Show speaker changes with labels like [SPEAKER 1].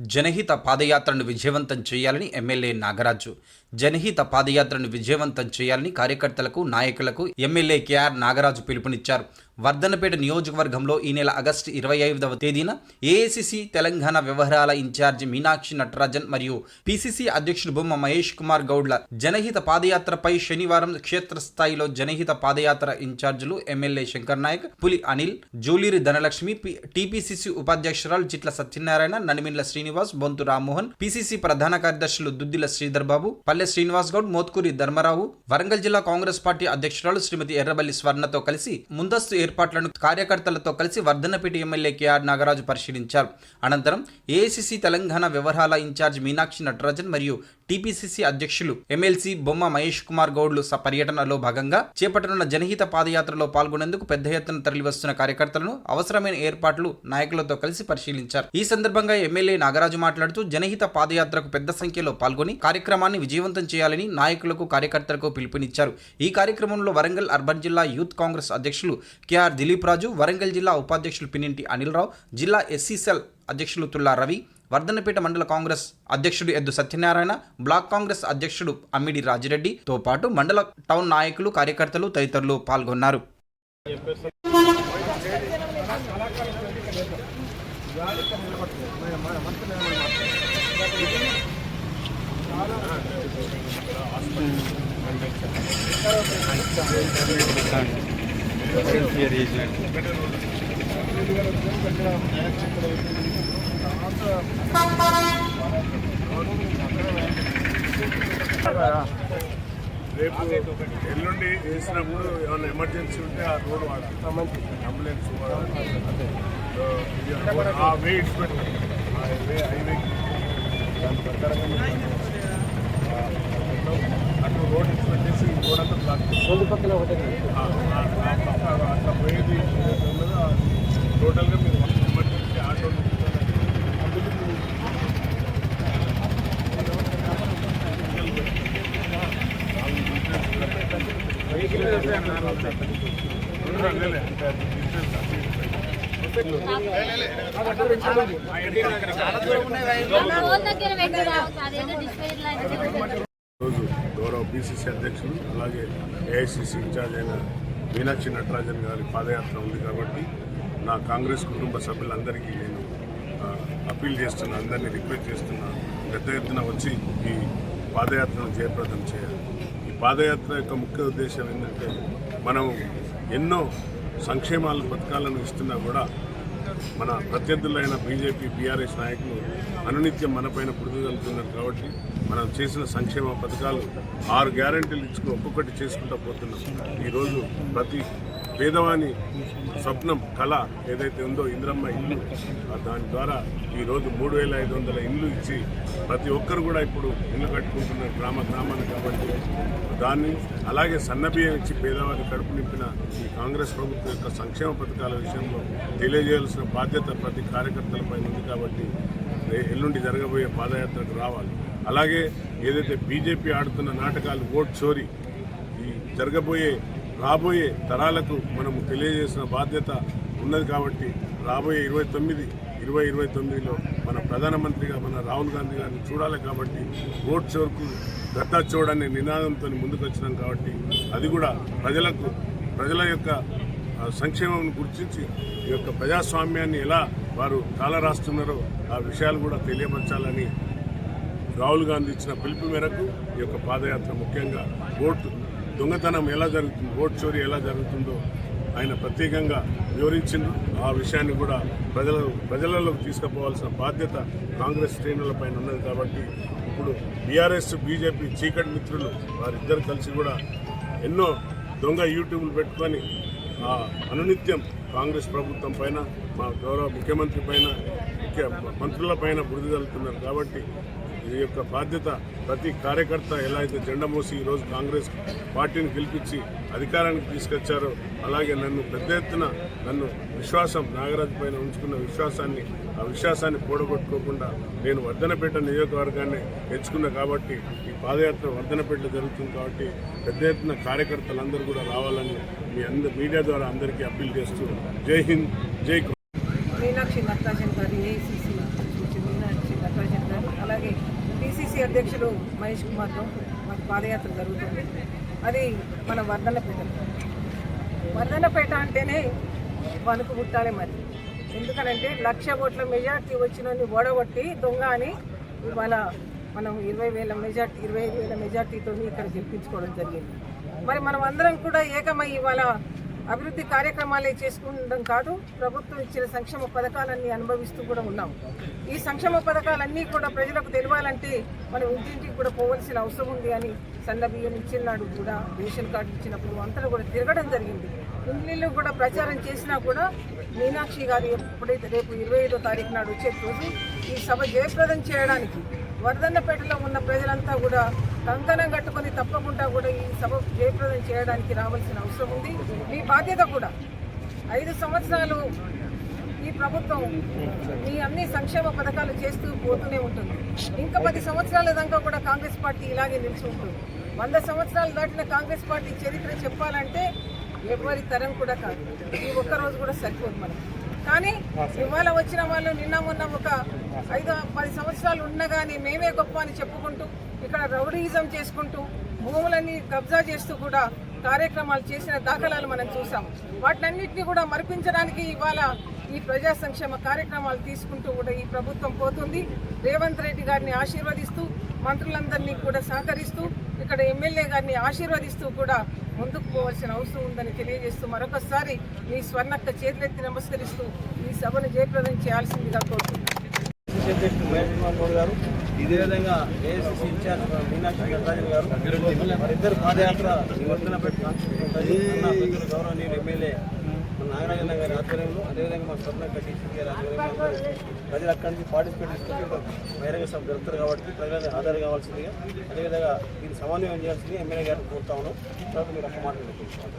[SPEAKER 1] జనహిత పాదయాత్రను విజయవంతం చేయాలని ఎమ్మెల్యే నాగరాజు. జనహిత పాదయాత్రను విజయవంతం చేయాలని కార్యకర్తలకు నాయకులకు ఎమ్మెల్యే కేఆర్ నాగరాజు పిలుపునిచ్చారు. వర్ధనపేట నియోజకవర్గంలో ఈ నెల ఆగస్టు ఇరవై ఐదవ తేదీన ఏఐసిసి తెలంగాణ వ్యవహారాల ఇన్ఛార్జి మీనాక్షి నటరాజన్ మరియు పిసిసి అధ్యక్షుడు బొమ్మ మహేష్ కుమార్ గౌడ్ల జనహిత పాదయాత్రపై శనివారం క్షేత్రస్థాయిలో జనహిత పాదయాత్ర ఇన్ఛార్జీలు ఎమ్మెల్యే శంకర్ నాయక్ పులి అనిల్ జూలీరి ధనలక్ష్మి టిపిసిసి ఉపాధ్యక్షురాలు చిట్ల సత్యనారాయణ నడిమిండ్ల శ్రీనివాస్ బొంతు రామ్మోహన్ పిసిసి ప్రధాన కార్యదర్శులు దుద్దిల శ్రీధర్ బాబు పల్లె శ్రీనివాస్ గౌడ్ మోత్కూరి ధర్మరావు వరంగల్ జిల్లా కాంగ్రెస్ పార్టీ అధ్యక్షురాలు శ్రీమతి ఎర్రబల్లి స్వర్ణతో కలిసి ముందస్తు ఏర్పాట్లను కార్యకర్తలతో కలిసి వర్ధనపేట ఎమ్మెల్యే కేఆర్ నాగరాజు పరిశీలించారు. అనంతరం ఏఐసిసి తెలంగాణ వ్యవహారాల ఇన్ఛార్జ్ మీనాక్షి నటరాజన్ మరియు టీపీసీసీ అధ్యక్షులు ఎమ్మెల్సీ బొమ్మ మహేష్ కుమార్ గౌడ్లు స- పర్యటనలో భాగంగా చేపట్టనున్న జనహిత పాదయాత్రలో పాల్గొనేందుకు పెద్ద ఎత్తున తరలివస్తున్న కార్యకర్తలను అవసరమైన ఏర్పాట్లు నాయకులతో కలిసి పరిశీలించారు. ఈ సందర్భంగా ఎమ్మెల్యే నాగరాజు మాట్లాడుతూ జనహిత పాదయాత్రకు పెద్ద సంఖ్యలో పాల్గొని కార్యక్రమాన్ని విజయవంతం చేయాలని నాయకులకు కార్యకర్తలకు పిలుపునిచ్చారు. ఈ కార్యక్రమంలో వరంగల్ అర్బన్ జిల్లా యూత్ కాంగ్రెస్ అధ్యక్షులు కెఆర్ దిలీప్ రాజు వరంగల్ జిల్లా ఉపాధ్యక్షులు పినింటి అనిల్ రావు జిల్లా ఎస్సీసెల్ అధ్యక్షులు తుల్లా రవి వర్ధనపేట మండల కాంగ్రెస్ అధ్యక్షుడు ఎద్దు సత్యనారాయణ బ్లాక్ కాంగ్రెస్ అధ్యక్షుడు అమ్మిడి రాజిరెడ్డితో పాటు మండల టౌన్ నాయకులు కార్యకర్తలు తదితరులు పాల్గొన్నారు.
[SPEAKER 2] రేపు ఎల్లుండి వేసినప్పుడు ఏమైనా ఎమర్జెన్సీ ఉంటే ఆ రోడ్ వాడతాం అంబులెన్స్ ఆ వే ఇట్స్ పెట్టండి ఆ వే హైవే దాని ప్రకారంగా అటు రోడ్ ఇట్స్ పెట్టేసి ఈ రోడ్ అంతా బ్లాక్ రెండు పక్కన అట్లా పోయేది టోటల్గా రోజు గౌరవ బీసీసీ అధ్యక్షులు అలాగే ఏఐసిసి ఇన్ఛార్జ్ అయిన మీనాక్షి నటరాజన్ గారి పాదయాత్ర ఉంది కాబట్టి నా కాంగ్రెస్ కుటుంబ సభ్యులందరికీ నేను అప్పీల్ చేస్తున్నా అందరినీ రిక్వెస్ట్ చేస్తున్నా. పెద్ద ఎత్తున వచ్చి ఈ పాదయాత్రను జయప్రదం చేయాలి. పాదయాత్ర యొక్క ముఖ్య ఉద్దేశం ఏంటంటే మనం ఎన్నో సంక్షేమాల పథకాలను ఇస్తున్నా కూడా మన ప్రత్యర్థులైన బీజేపీ బీఆర్ఎస్ నాయకులు అనునిత్యం మనపైన బురదలుతున్నారు కాబట్టి మనం చేసిన సంక్షేమ పథకాలు ఆరు గ్యారంటీలు ఇచ్చుకుని ఒక్కొక్కటి చేసుకుంటూ పోతున్నాం. ఈరోజు ప్రతి పేదవాని స్వప్నం కళ ఏదైతే ఉందో ఇంద్రమ్మ ఇల్లు దాని ద్వారా ఈరోజు మూడు వేల ఐదు వందల ఇల్లు ఇచ్చి ప్రతి ఒక్కరు కూడా ఇప్పుడు ఇల్లు కట్టుకుంటున్న గ్రామ గ్రామాన్ని కాబట్టి దాన్ని అలాగే సన్నబియ్యం ఇచ్చి పేదవారికి కడుపు నింపిన ఈ కాంగ్రెస్ ప్రభుత్వం యొక్క సంక్షేమ పథకాల విషయంలో తెలియజేయాల్సిన బాధ్యత ప్రతి కార్యకర్తలపై ఉంది కాబట్టి ఎల్లుండి జరగబోయే పాదయాత్రకు రావాలి. అలాగే ఏదైతే బీజేపీ ఆడుతున్న నాటకాలు ఓట్ చోరీ ఈ జరగబోయే రాబోయే తరాలకు మనము తెలియజేసిన బాధ్యత ఉన్నది కాబట్టి రాబోయే ఇరవై తొమ్మిది ఇరవై ఇరవై తొమ్మిదిలో మన ప్రధానమంత్రిగా మన రాహుల్ గాంధీ గారిని చూడాలి కాబట్టి ఓట్ చోరుకు గట్టా చూడనే నినాదంతో ముందుకు వచ్చినాం కాబట్టి అది కూడా ప్రజలకు ప్రజల యొక్క సంక్షేమం గుర్తించి ఈ యొక్క ప్రజాస్వామ్యాన్ని ఎలా వారు కాలరాస్తున్నారో ఆ విషయాలు కూడా తెలియపరచాలని రాహుల్ గాంధీ ఇచ్చిన పిలుపు మేరకు ఈ యొక్క పాదయాత్ర ముఖ్యంగా ఓటు దొంగతనం ఎలా జరుగుతుంది ఓట్ చోరీ ఎలా జరుగుతుందో ఆయన ప్రత్యేకంగా వివరించింది. ఆ విషయాన్ని కూడా ప్రజల ప్రజలలోకి తీసుకుపోవాల్సిన బాధ్యత కాంగ్రెస్ శ్రేణులపైన ఉన్నది కాబట్టి ఇప్పుడు బీఆర్ఎస్ బీజేపీ చీకటి మిత్రులు వారిద్దరు కలిసి కూడా ఎన్నో దొంగ యూట్యూబ్లు పెట్టుకొని ఆ అనునిత్యం కాంగ్రెస్ ప్రభుత్వం పైన మా గౌరవ ముఖ్యమంత్రి పైన ముఖ్య మంత్రుల పైన బురద జరుగుతున్నారు కాబట్టి ఈ యొక్క బాధ్యత ప్రతి కార్యకర్త ఎలా అయితే జెండా మోసి ఈరోజు కాంగ్రెస్ పార్టీని గెలిపించి అధికారానికి తీసుకొచ్చారో అలాగే నన్ను పెద్ద ఎత్తున నన్ను విశ్వాసం నాగరాజు పైన ఉంచుకున్న విశ్వాసాన్ని ఆ విశ్వాసాన్ని పూడగొట్టుకోకుండా నేను వర్ధనపేట నియోజకవర్గాన్ని ఎంచుకున్నా కాబట్టి ఈ పాదయాత్ర వర్ధనపేటలో జరుగుతుంది కాబట్టి పెద్ద ఎత్తున కార్యకర్తలందరూ కూడా రావాలని మీ అందరి మీడియా ద్వారా అందరికీ అప్పీల్ చేస్తూ జై హింద్ జై
[SPEAKER 3] మీనాక్షి నటరాజన్ గారి ఏఐసిసి అలాగే పిసిసి అధ్యక్షులు మహేష్ కుమార్తో మాకు పాదయాత్ర జరుగుతుంది. అది మన వర్ధనపేట. వర్ధనపేట అంటేనే వణుకు పుట్టాలి మరి. ఎందుకనంటే లక్ష ఓట్ల మెజార్టీ వచ్చిన ఓడగొట్టి దొంగ అని ఇవాళ మనం ఇరవై వేల మెజార్టీ ఇరవై ఐదు వేల మెజార్టీతో ఇక్కడ గెలిపించుకోవడం జరిగింది. మరి మనం అందరం కూడా ఏకమై ఇవాళ అభివృద్ధి కార్యక్రమాలే చేసుకుంటాం కాదు ప్రభుత్వం ఇచ్చిన సంక్షేమ పథకాలన్నీ అనుభవిస్తూ కూడా ఉన్నాం. ఈ సంక్షేమ పథకాలన్నీ కూడా ప్రజలకు తెలియాలంటే మనం ఇంటింటికి కూడా పోవలసిన అవసరం ఉంది అని సన్నబియ్యం ఇచ్చినాడు కూడా రేషన్ కార్డు ఇచ్చినప్పుడు అంతా కూడా తిరగడం జరిగింది. ఇండ్లు కూడా ప్రచారం చేసినా కూడా మీనాక్షి గారు ఎప్పుడైతే రేపు ఇరవై ఐదో తారీఖు నాడు వచ్చే రోజు ఈ సభ జయప్రదం చేయడానికి వర్ధన్నపేటలో ఉన్న ప్రజలంతా కూడా కంకణం కట్టుకొని తప్పకుండా కూడా ఈ సభ జయప్రదం చేయడానికి రావాల్సిన అవసరం ఉంది. మీ బాధ్యత కూడా. ఐదు సంవత్సరాలు ఈ ప్రభుత్వం మీ అన్ని సంక్షేమ పథకాలు చేస్తూ పోతూనే ఉంటుంది. ఇంకా పది సంవత్సరాల దాకా కూడా కాంగ్రెస్ పార్టీ ఇలాగే నిలిచి ఉంటుంది. వంద సంవత్సరాలు దాటిన కాంగ్రెస్ పార్టీ చరిత్ర చెప్పాలంటే ఎవరి తరం కూడా కాదు. ఈ ఒక్క రోజు కూడా సరిపోదు మనకు. కానీ ఇవాళ వచ్చిన వాళ్ళు నిన్న మొన్న ఒక ఐదు పది సంవత్సరాలు ఉన్నా కానీ మేమే గొప్ప అని చెప్పుకుంటూ ఇక్కడ రౌడీయిజం చేసుకుంటూ భూములన్నీ కబ్జా చేస్తూ కూడా కార్యక్రమాలు చేసిన దాఖలాలు మనం చూసాం. వాటినన్నింటినీ కూడా మరిపించడానికి ఇవాళ ఈ ప్రజా సంక్షేమ కార్యక్రమాలు తీసుకుంటూ కూడా ఈ ప్రభుత్వం పోతుంది. రేవంత్ రెడ్డి గారిని ఆశీర్వదిస్తూ మంత్రులందరినీ కూడా సహకరిస్తూ ఇక్కడ ఎమ్మెల్యే గారిని ఆశీర్వదిస్తూ కూడా ముందుకు పోవాల్సిన అవసరం ఉందని తెలియజేస్తూ మరొకసారి మీ స్వర్ణక్క చేతులెత్తి నమస్కరిస్తూ ఈ సభను జయప్రదం చేయాల్సిందిగా కోరుతున్నాను.
[SPEAKER 4] గారు ఇదే విధంగా ఏఐసిసి ఇన్ఛార్జ్ మీనాక్షి నటరాజన్ గారు వారిద్దరు పాదయాత్ర గౌరవనీయులు ఎమ్మెల్యే నాగరాజన్న గారి ఆధ్వర్యంలో అదేవిధంగా మా స్వర్ణ టీసీ గారి ఆధ్వర్యంలో ప్రజలు అక్కడి నుంచి పార్టిసిపేట్ చేసుకుంటూ బహిరంగ సభ జరుగుతారు కాబట్టి ప్రజలకు ఆధారం కావాల్సిందిగా అదేవిధంగా దీన్ని సమన్వయం చేయాల్సింది ఎమ్మెల్యే గారిని కోరుతా ఉన్నాం. తర్వాత మీరు అక్క మాట్లాడుకుంటున్నాం